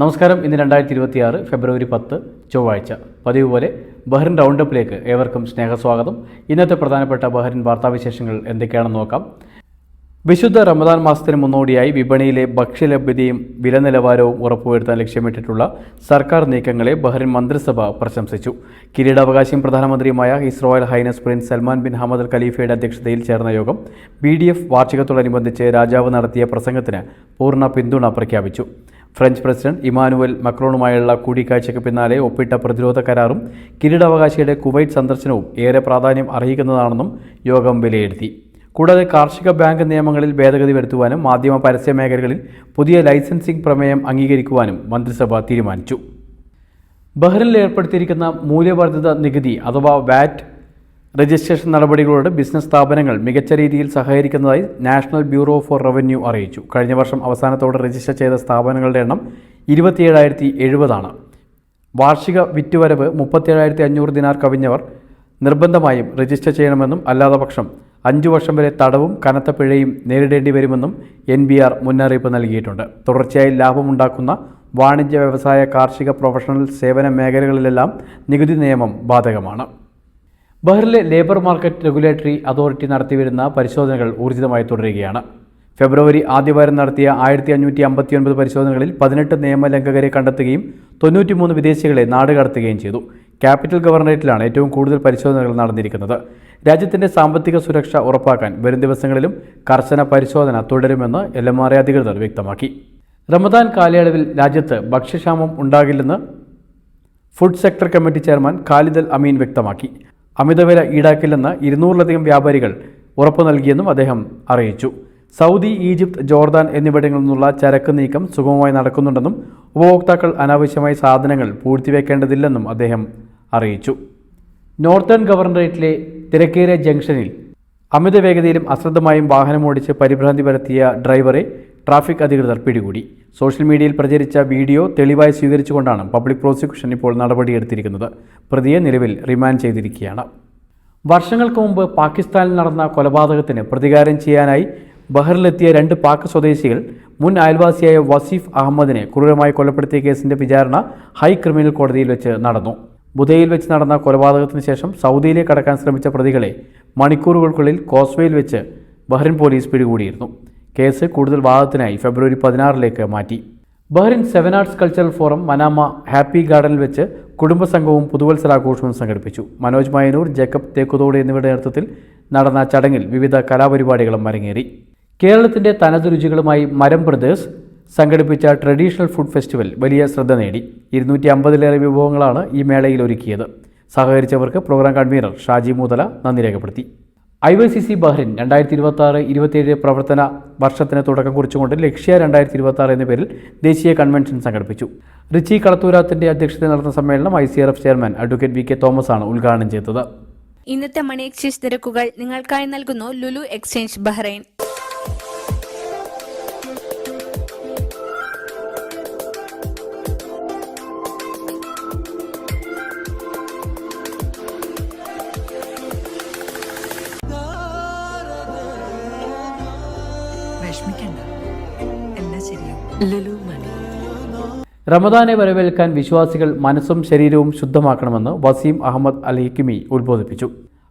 നമസ്കാരം. ഇന്ന് രണ്ടായിരത്തി ഇരുപത്തിയാറ് ഫെബ്രുവരി പത്ത് ചൊവ്വാഴ്ച. പതിവ് പോലെ ബഹ്റിൻ റൗണ്ടപ്പിലേക്ക് ഏവർക്കും സ്നേഹസ്വാഗതം. ഇന്നത്തെ പ്രധാനപ്പെട്ട ബഹ്റിൻ വാർത്താവിശേഷങ്ങൾ എന്തൊക്കെയാണെന്ന് നോക്കാം. വിശുദ്ധ റമദാൻ മാസത്തിന് മുന്നോടിയായി വിപണിയിലെ ഭക്ഷ്യലഭ്യതയും വില നിലവാരവും ഉറപ്പുവരുത്താൻ ലക്ഷ്യമിട്ടിട്ടുള്ള സർക്കാർ നീക്കങ്ങളെ ബഹ്റിൻ മന്ത്രിസഭ പ്രശംസിച്ചു. കിരീടാവകാശിയും പ്രധാനമന്ത്രിയുമായ his royal highness prince Salman bin Hamad al ഖലീഫയുടെ അധ്യക്ഷതയിൽ ചേർന്ന യോഗം ബി ഡി എഫ് വാർഷികത്തോടനുബന്ധിച്ച് രാജാവ് നടത്തിയ പ്രസംഗത്തിന് പൂർണ പിന്തുണ പ്രഖ്യാപിച്ചു. ഫ്രഞ്ച് പ്രസിഡന്റ് ഇമാനുവൽ മക്രോണുമായുള്ള കൂടിക്കാഴ്ചയ്ക്ക് പിന്നാലെ ഒപ്പിട്ട പ്രതിരോധ കരാറും കിരീടാവകാശിയുടെ കുവൈറ്റ് സന്ദർശനവും ഏറെ പ്രാധാന്യം അർഹിക്കുന്നതാണെന്നും യോഗം വിലയിരുത്തി. കൂടാതെ കാർഷിക ബാങ്ക് നിയമങ്ങളിൽ ഭേദഗതി വരുത്തുവാനും മാധ്യമ പരസ്യ മേഖലകളിൽ പുതിയ ലൈസൻസിംഗ് പ്രമേയം അംഗീകരിക്കുവാനും മന്ത്രിസഭ തീരുമാനിച്ചു. ബഹ്റിനിൽ ഏർപ്പെടുത്തിയിരിക്കുന്ന മൂല്യവർദ്ധിത നികുതി അഥവാ വാറ്റ് രജിസ്ട്രേഷൻ നടപടികളോട് ബിസിനസ് സ്ഥാപനങ്ങൾ മികച്ച രീതിയിൽ സഹകരിക്കുന്നതായി നാഷണൽ ബ്യൂറോ ഫോർ റവന്യൂ അറിയിച്ചു. കഴിഞ്ഞ വർഷം അവസാനത്തോടെ രജിസ്റ്റർ ചെയ്ത സ്ഥാപനങ്ങളുടെ എണ്ണം ഇരുപത്തിയേഴായിരത്തി എഴുപതാണ് വാർഷിക വിറ്റുവരവ് മുപ്പത്തിയേഴായിരത്തി അഞ്ഞൂറ് ദിനാർ കവിഞ്ഞവർ നിർബന്ധമായും രജിസ്റ്റർ ചെയ്യണമെന്നും അല്ലാത്ത പക്ഷം അഞ്ചു വർഷം വരെ തടവും കനത്ത പിഴയും നേരിടേണ്ടി വരുമെന്നും എൻ ബി ആർ മുന്നറിയിപ്പ് നൽകിയിട്ടുണ്ട്. തുടർച്ചയായി ലാഭമുണ്ടാക്കുന്ന വാണിജ്യ വ്യവസായ കാർഷിക പ്രൊഫഷണൽ സേവന മേഖലകളിലെല്ലാം നികുതി നിയമം ബാധകമാണ്. ബഹ്റിലെ ലേബർ മാർക്കറ്റ് റെഗുലേറ്ററി അതോറിറ്റി നടത്തിവരുന്ന പരിശോധനകൾ ഊർജിതമായി തുടരുകയാണ്. ഫെബ്രുവരി ആദ്യവാരം നടത്തിയ ആയിരത്തി അഞ്ഞൂറ്റി അമ്പത്തിയൊൻപത് പരിശോധനകളിൽ പതിനെട്ട് നിയമലംഘകരെ കണ്ടെത്തുകയും തൊണ്ണൂറ്റിമൂന്ന് വിദേശികളെ നാടുകടത്തുകയും ചെയ്തു. ക്യാപിറ്റൽ ഗവർണറേറ്റിലാണ് ഏറ്റവും കൂടുതൽ പരിശോധനകൾ നടന്നിരിക്കുന്നത്. രാജ്യത്തിന്റെ സാമ്പത്തിക സുരക്ഷ ഉറപ്പാക്കാൻ വരും ദിവസങ്ങളിലും കർശന പരിശോധന തുടരുമെന്ന് എൽ എം ആർ അധികൃതർ വ്യക്തമാക്കി. റമദാൻ കാലയളവിൽ രാജ്യത്ത് ഭക്ഷ്യക്ഷാമം ഉണ്ടാകില്ലെന്ന് food sector committee chairman Khalid Al Amin വ്യക്തമാക്കി. അമിതവില ഈടാക്കില്ലെന്ന് ഇരുന്നൂറിലധികം വ്യാപാരികൾ ഉറപ്പു നൽകിയെന്നും അദ്ദേഹം അറിയിച്ചു. സൗദി ഈജിപ്ത് ജോർദാൻ എന്നിവിടങ്ങളിൽ നിന്നുള്ള ചരക്ക് നീക്കം സുഗമമായി നടക്കുന്നുണ്ടെന്നും ഉപഭോക്താക്കൾ അനാവശ്യമായി സാധനങ്ങൾ പൂഴ്ത്തിവെക്കേണ്ടതില്ലെന്നും അദ്ദേഹം അറിയിച്ചു. നോർത്തേൺ ഗവർണറേറ്റിലെ തിരക്കേറിയ ജംഗ്ഷനിൽ അമിത വേഗതയിലും അശ്രദ്ധമായും വാഹനമോടിച്ച് പരിഭ്രാന്തി പരത്തിയ ഡ്രൈവറെ ട്രാഫിക് അധികൃതർ പിടികൂടി. സോഷ്യൽ മീഡിയയിൽ പ്രചരിച്ച വീഡിയോ തെളിവായി സ്വീകരിച്ചുകൊണ്ടാണ് പബ്ലിക് പ്രോസിക്യൂഷൻ ഇപ്പോൾ നടപടിയെടുത്തിരിക്കുന്നത്. പ്രതിയെ നിലവിൽ റിമാൻഡ് ചെയ്തിരിക്കുകയാണ്. വർഷങ്ങൾക്ക് മുമ്പ് പാകിസ്ഥാനിൽ നടന്ന കൊലപാതകത്തിന് പ്രതികാരം ചെയ്യാനായി ബഹറിലെത്തിയ രണ്ട് പാക് സ്വദേശികൾ മുൻ അയൽവാസിയായ വസീഫ് അഹമ്മദിനെ ക്രൂരമായി കൊലപ്പെടുത്തിയ കേസിന്റെ വിചാരണ ഹൈ ക്രിമിനൽ കോടതിയിൽ വെച്ച് നടന്നു. ബുധയിൽ വെച്ച് നടന്ന കൊലപാതകത്തിന് ശേഷം സൗദിയിലേക്ക് കടക്കാൻ ശ്രമിച്ച പ്രതികളെ മണിക്കൂറുകൾക്കുള്ളിൽ കോസ്വേയിൽ വെച്ച് ബഹ്റിൻ പോലീസ് പിടികൂടിയിരുന്നു. കേസ് കൂടുതൽ വാദത്തിനായി ഫെബ്രുവരി പതിനാറിലേക്ക് മാറ്റി. Bahrain seven arts cultural forum Manama happy ഗാർഡനിൽ വെച്ച് കുടുംബസംഘവും പുതുവത്സരാഘോഷവും സംഘടിപ്പിച്ചു. മനോജ് മയനൂർ ജേക്കബ് തേക്കുതോട് എന്നിവരുടെ നേതൃത്വത്തിൽ നടന്ന ചടങ്ങിൽ വിവിധ കലാപരിപാടികളും അരങ്ങേറി. കേരളത്തിന്റെ തനത് രുചികളുമായി മരം ബ്രദേഴ്സ് സംഘടിപ്പിച്ച ട്രഡീഷണൽ ഫുഡ് ഫെസ്റ്റിവൽ വലിയ ശ്രദ്ധ നേടി. ഇരുന്നൂറ്റി അമ്പതിലേറെ വിഭവങ്ങളാണ് ഈ മേളയിൽ ഒരുക്കിയത്. സഹകരിച്ചവർക്ക് പ്രോഗ്രാം കൺവീനർ ഷാജി മൂതല നന്ദി രേഖപ്പെടുത്തി. I Y C C Bahrain രണ്ടായിരത്തി ഇരുപത്തി ആറ് ഇരുപത്തിയേഴ് പ്രവർത്തന വർഷത്തിന് തുടക്കം കുറിച്ചുകൊണ്ട് ലക്ഷ്യ രണ്ടായിരത്തി ഇരുപത്തി ആറ് എന്ന പേരിൽ ദേശീയ കൺവെൻഷൻ സംഘടിപ്പിച്ചു. റിച്ചി കളത്തൂരാത്തിന്റെ അധ്യക്ഷതയിൽ നടന്ന സമ്മേളനം I C R F chairman advocate V K Thomas ആണ് ഉദ്ഘാടനം ചെയ്തത്. ഇന്നത്തെ മണി എക്സ്ചേഞ്ച് നിരക്കുകൾ നിങ്ങൾക്കായി നൽകുന്നു ലുലു എക്സ്ചേഞ്ച് ബഹ്റൈൻ. റമദാനെ വരവേൽക്കാൻ വിശ്വാസികൾ മനസ്സും ശരീരവും ശുദ്ധമാക്കണമെന്ന് വസീം അഹമ്മദ് അൽ ഹിക്കിമി ഉദ്ബോധിപ്പിച്ചു.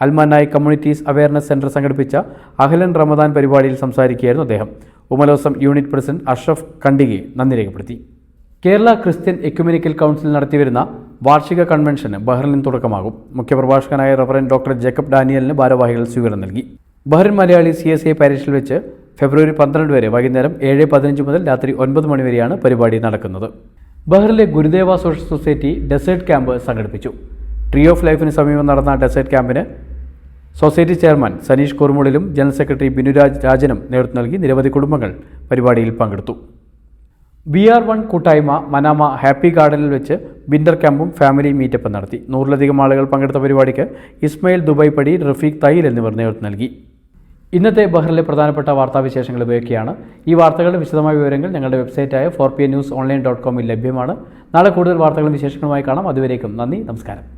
അൽമനായ് കമ്മ്യൂണിറ്റീസ് അവയർനെസ് സെന്റർ സംഘടിപ്പിച്ച അഹ്ലൻ റമദാൻ പരിപാടിയിൽ സംസാരിക്കുകയായിരുന്നു അദ്ദേഹം. ഉമലോസം യൂണിറ്റ് പ്രസിഡന്റ് അഷ്റഫ് കണ്ടിഗെ നന്ദി രേഖപ്പെടുത്തി. കേരള ക്രിസ്ത്യൻ എക്യുമെനിക്കൽ കൗൺസിൽ നടത്തിവരുന്ന വാർഷിക കൺവെൻഷന് ബഹ്റിനിൽ തുടക്കമാകും. മുഖ്യപ്രഭാഷകനായ റഫറൻ ഡോക്ടർ ജേക്കബ് ഡാനിയലിന് ഭാരവാഹികൾ സ്വീകരണം നൽകി. ബഹ്റിൻ മലയാളി സി എസ് പാരീഷിൽ വെച്ച് ഫെബ്രുവരി പന്ത്രണ്ട് വരെ വൈകുന്നേരം ഏഴ് പതിനഞ്ച് മുതൽ രാത്രി ഒൻപത് മണി വരെയാണ് പരിപാടി നടക്കുന്നത്. ബഹ്റിലെ Gurudeva social society desert camp സംഘടിപ്പിച്ചു. ട്രീ ഓഫ് ലൈഫിന് സമീപം നടന്ന ഡെസേർട്ട് ക്യാമ്പിന് സൊസൈറ്റി ചെയർമാൻ സനീഷ് കുറുമുളിലും ജനറൽ സെക്രട്ടറി ബിനുരാജ് രാജനും നേതൃത്വം നൽകി നിരവധി കുടുംബങ്ങൾ പരിപാടിയിൽ പങ്കെടുത്തു. ബി ആർ വൺ കൂട്ടായ്മ മനാമ ഹാപ്പി ഗാർഡനിൽ വെച്ച് വിന്റർ ക്യാമ്പും ഫാമിലി മീറ്റപ്പും നടത്തി. നൂറിലധികം ആളുകൾ പങ്കെടുത്ത പരിപാടിക്ക് ഇസ്മയിൽ ദുബൈ പടി റഫീഖ് തയ്യിൽ എന്നിവർ നേതൃത്വം നൽകി. ഇന്നത്തെ ബഹ്റിലെ പ്രധാനപ്പെട്ട വാർത്താവിശേഷങ്ങൾ ഇവയൊക്കെയാണ്. ഈ വാർത്തകളുടെ വിശദമായ വിവരങ്ങൾ ഞങ്ങളുടെ വെബ്സൈറ്റായ four P news online dot കോമിൽ ലഭ്യമാണ്. നാളെ കൂടുതൽ വാർത്തകളും വിശേഷങ്ങളുമായി കാണാം. അതുവരേക്കും നന്ദി നമസ്കാരം.